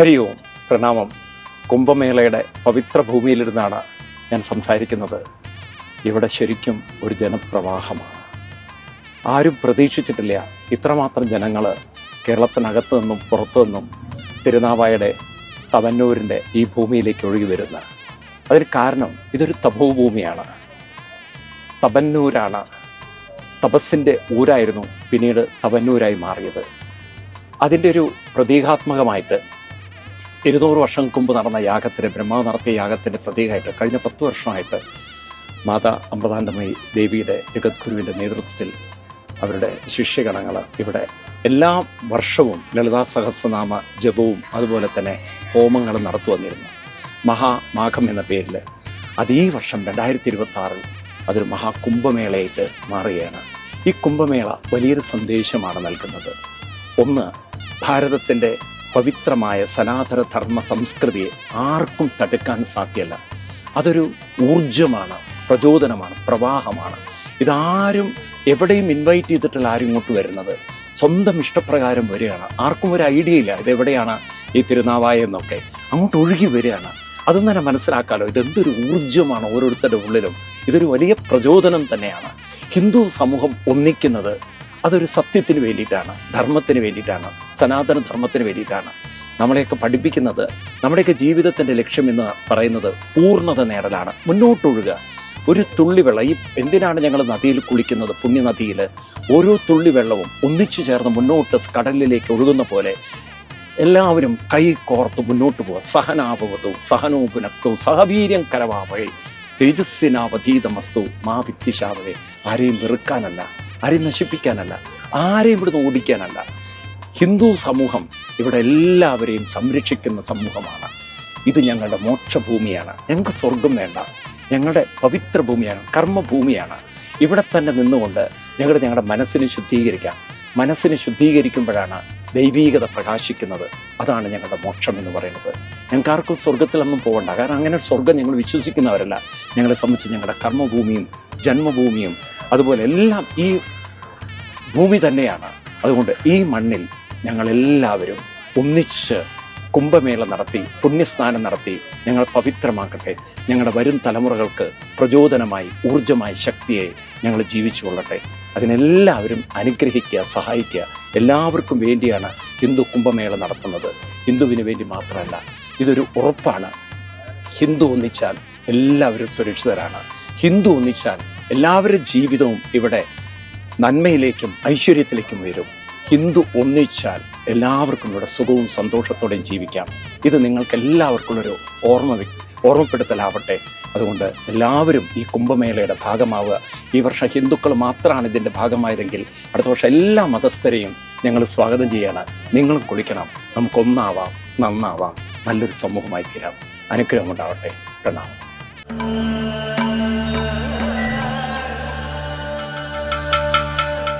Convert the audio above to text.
ഹരി ഓം പ്രണാമം. കുംഭമേളയുടെ പവിത്ര ഭൂമിയിലിരുന്നാണ് ഞാൻ സംസാരിക്കുന്നത്. ഇവിടെ ശരിക്കും ഒരു ജനപ്രവാഹമാണ്. ആരും പ്രതീക്ഷിച്ചിട്ടില്ല ഇത്രമാത്രം ജനങ്ങൾ കേരളത്തിനകത്തു നിന്നും പുറത്തു നിന്നും തിരുനാവായുടെ തവന്നൂരിന്റെ ഈ ഭൂമിയിലേക്ക് ഒഴുകി വരുന്ന അതിന് കാരണം ഇതൊരു തപോഭൂമിയാണ് തപന്നൂരാണ് തപസ്സിന്റെ ഊരായിരുന്നു പിന്നീട് തവന്നൂരായി മാറിയത്. അതിന്റെ ഒരു പ്രതീകാത്മകമായിട്ട് ഇരുന്നൂറ് വർഷം മുമ്പ് നടന്ന യാഗത്തിന് ബ്രഹ്മാവ് നടത്തിയ യാഗത്തിന്റെ പ്രതീകമായിട്ട് കഴിഞ്ഞ പത്ത് വർഷമായിട്ട് മാതാ അമൃതാനന്ദമയി ദേവിയുടെ ജഗദ്ഗുരുവിന്റെ നേതൃത്വത്തിൽ അവരുടെ ശിഷ്യഗണങ്ങൾ ഇവിടെ എല്ലാ വർഷവും ലളിതാ സഹസ്രനാമ ജപവും അതുപോലെ തന്നെ ഹോമങ്ങളും നടത്തു വന്നിരുന്നു. മഹാമാഘം എന്ന പേരിൽ അത് ഈ വർഷം രണ്ടായിരത്തി ഇരുപത്തി ആറിൽ അതൊരു മഹാകുംഭമേളയായിട്ട് മാറുകയാണ്. ഈ കുംഭമേള വലിയൊരു സന്ദേശമാണ് നൽകുന്നത്. ഒന്ന് ഭാരതത്തിന്റെ പവിത്രമായ സനാതന ധർമ്മ സംസ്കൃതിയെ ആർക്കും തടുക്കാൻ സാധ്യമല്ല അതൊരു ഊർജമാണ് പ്രചോദനമാണ് പ്രവാഹമാണ്. ഇതാരും എവിടെയും ഇൻവൈറ്റ് ചെയ്തിട്ടുള്ള ആരും ഇങ്ങോട്ട് വരുന്നത്. സ്വന്തം ഇഷ്ടപ്രകാരം വരികയാണ്. ആർക്കും ഒരു ഐഡിയ ഇല്ല. ഇതെവിടെയാണ് ഈ തിരുനാവായ എന്നൊക്കെ. അങ്ങോട്ട് ഒഴുകി വരികയാണ്. അതും തന്നെ മനസ്സിലാക്കാലോ. ഇതെന്തൊരു ഊർജമാണ് ഓരോരുത്തരുടെ ഉള്ളിലും. ഇതൊരു വലിയ പ്രചോദനം തന്നെയാണ്. ഹിന്ദു സമൂഹം ഒന്നിക്കുന്നത് അതൊരു സത്യത്തിന് വേണ്ടിയിട്ടാണ് ധർമ്മത്തിന് വേണ്ടിയിട്ടാണ് സനാതന ധർമ്മത്തിന് വേണ്ടിയിട്ടാണ് നമ്മളെയൊക്കെ പഠിപ്പിക്കുന്നത്. നമ്മുടെയൊക്കെ ജീവിതത്തിന്റെ ലക്ഷ്യമെന്ന് പറയുന്നത് പൂർണത നേടലാണ്. മുന്നോട്ടൊഴുകുക. ഒരു തുള്ളി വെള്ളം ഈ എന്തിനാണ് ഞങ്ങൾ നദിയിൽ കുളിക്കുന്നത്? പുണ്യനദിയിൽ ഓരോ തുള്ളി വെള്ളവും ഒന്നിച്ചു ചേർന്ന് മുന്നോട്ട് കടലിലേക്ക് ഒഴുകുന്ന പോലെ എല്ലാവരും കൈ കോർത്ത് മുന്നോട്ട് പോവുക. സഹനാഭവതു സഹനോപുനക്തോ സഹവീര്യം കരവാവേ തേജസ്സിനാവതീതമസ്തു മാ വിദ്യശാവേ ആരെയും വെറുക്കാനല്ല. ആരെയും നശിപ്പിക്കാനല്ല ആരെയും ഇവിടുന്ന് ഓടിക്കാനല്ല. ഹിന്ദു സമൂഹം ഇവിടെ എല്ലാവരെയും സംരക്ഷിക്കുന്ന സമൂഹമാണ്. ഇത് ഞങ്ങളുടെ മോക്ഷഭൂമിയാണ്. ഞങ്ങൾക്ക് സ്വർഗം വേണ്ട. ഞങ്ങളുടെ പവിത്ര ഭൂമിയാണ് കർമ്മഭൂമിയാണ്. ഇവിടെ തന്നെ നിന്നുകൊണ്ട് ഞങ്ങൾ ഞങ്ങളുടെ മനസ്സിനെ ശുദ്ധീകരിക്കാം. മനസ്സിനെ ശുദ്ധീകരിക്കുമ്പോഴാണ് ദൈവീകത പ്രകാശിക്കുന്നത്. അതാണ് ഞങ്ങളുടെ മോക്ഷം എന്ന് പറയുന്നത്. ഞങ്ങൾക്ക് ആർക്കും സ്വർഗത്തിലൊന്നും പോകണ്ട. കാരണം അങ്ങനെ സ്വർഗം ഞങ്ങൾ വിശ്വസിക്കുന്നവരല്ല. ഞങ്ങളെ സംബന്ധിച്ച് ഞങ്ങളുടെ കർമ്മഭൂമിയും ജന്മഭൂമിയും അതുപോലെ എല്ലാം ഈ ഭൂമി തന്നെയാണ്. അതുകൊണ്ട് ഈ മണ്ണിൽ ഞങ്ങളെല്ലാവരും ഒന്നിച്ച് കുംഭമേള നടത്തി പുണ്യസ്നാനം നടത്തി ഞങ്ങൾ പവിത്രമാക്കട്ടെ. ഞങ്ങളുടെ വരും തലമുറകൾക്ക് പ്രചോദനമായി ഊർജമായി ശക്തിയെ ഞങ്ങൾ ജീവിച്ചു കൊള്ളട്ടെ. അതിനെല്ലാവരും അനുഗ്രഹിക്കുക സഹായിക്കുക. എല്ലാവർക്കും വേണ്ടിയാണ് ഹിന്ദു കുംഭമേള നടത്തുന്നത്. ഹിന്ദുവിന് വേണ്ടി മാത്രമല്ല ഇതൊരു ഉറപ്പാണ്. ഹിന്ദു ഒന്നിച്ചാൽ എല്ലാവരും സുരക്ഷിതരാണ്. ഹിന്ദു ഒന്നിച്ചാൽ എല്ലാവരുടെ ജീവിതവും ഇവിടെ നന്മയിലേക്കും ഐശ്വര്യത്തിലേക്കും വരും. ഹിന്ദു ഒന്നിച്ചാൽ എല്ലാവർക്കും ഇവിടെ സുഖവും സന്തോഷത്തോടെയും ജീവിക്കാം. ഇത് നിങ്ങൾക്ക് എല്ലാവർക്കും ഒരു ഓർമ്മ ഓർമ്മപ്പെടുത്തലാവട്ടെ. അതുകൊണ്ട് എല്ലാവരും ഈ കുംഭമേളയുടെ ഭാഗമാവുക. ഈ വർഷം ഹിന്ദുക്കൾ മാത്രമാണ് ഇതിന്റെ ഭാഗമായതെങ്കിൽ അടുത്ത വർഷം എല്ലാ മതസ്ഥരെയും ഞങ്ങൾ സ്വാഗതം ചെയ്യണം. നിങ്ങളും കുളിക്കണം. നമുക്കൊന്നാവാം നന്നാവാം. നല്ലൊരു സമൂഹമായി തീരാം അനുഗ്രഹം ഉണ്ടാവട്ടെ പ്രണാമം.